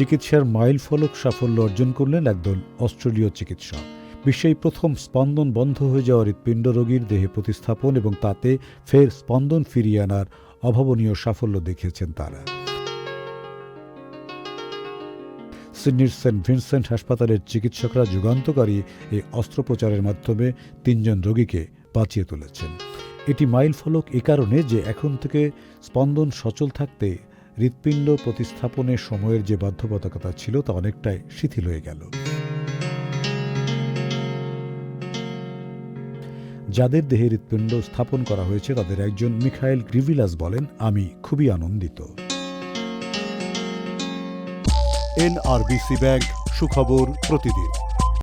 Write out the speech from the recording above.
চিকিৎসার মাইল ফলক সাফল্য অর্জন করলেন একদল অস্ট্রেলীয় চিকিৎসক। বিশ্বেই প্রথম স্পন্দন বন্ধ হয়ে যাওয়া হৃৎপিণ্ড রোগীর দেহে প্রতিস্থাপন এবং তাতে ফের স্পন্দন ফিরিয়ে আনার অভাবনীয় সাফল্য দেখিয়েছেন তারা। সিডনির সেন্ট ভিনসেন্ট হাসপাতালের চিকিৎসকরা যুগান্তকারী এই অস্ত্রোপচারের মাধ্যমে তিনজন রোগীকে বাঁচিয়ে তুলেছেন। এটি মাইল ফলক এ কারণে যে এখন থেকে স্পন্দন সচল থাকতে হৃৎপিণ্ড প্রতিস্থাপনের সময়ের যে বাধ্যবাধকতা ছিল তা অনেকটাই শিথিল হয়ে গেল। যাদের দেহে হৃৎপিণ্ড স্থাপন করা হয়েছে তাদের একজন মিখাইল গ্রিভিলাস বলেন, আমি খুবই আনন্দিত। এনআরবিসি ব্যাংক, সুখবর প্রতিদিন।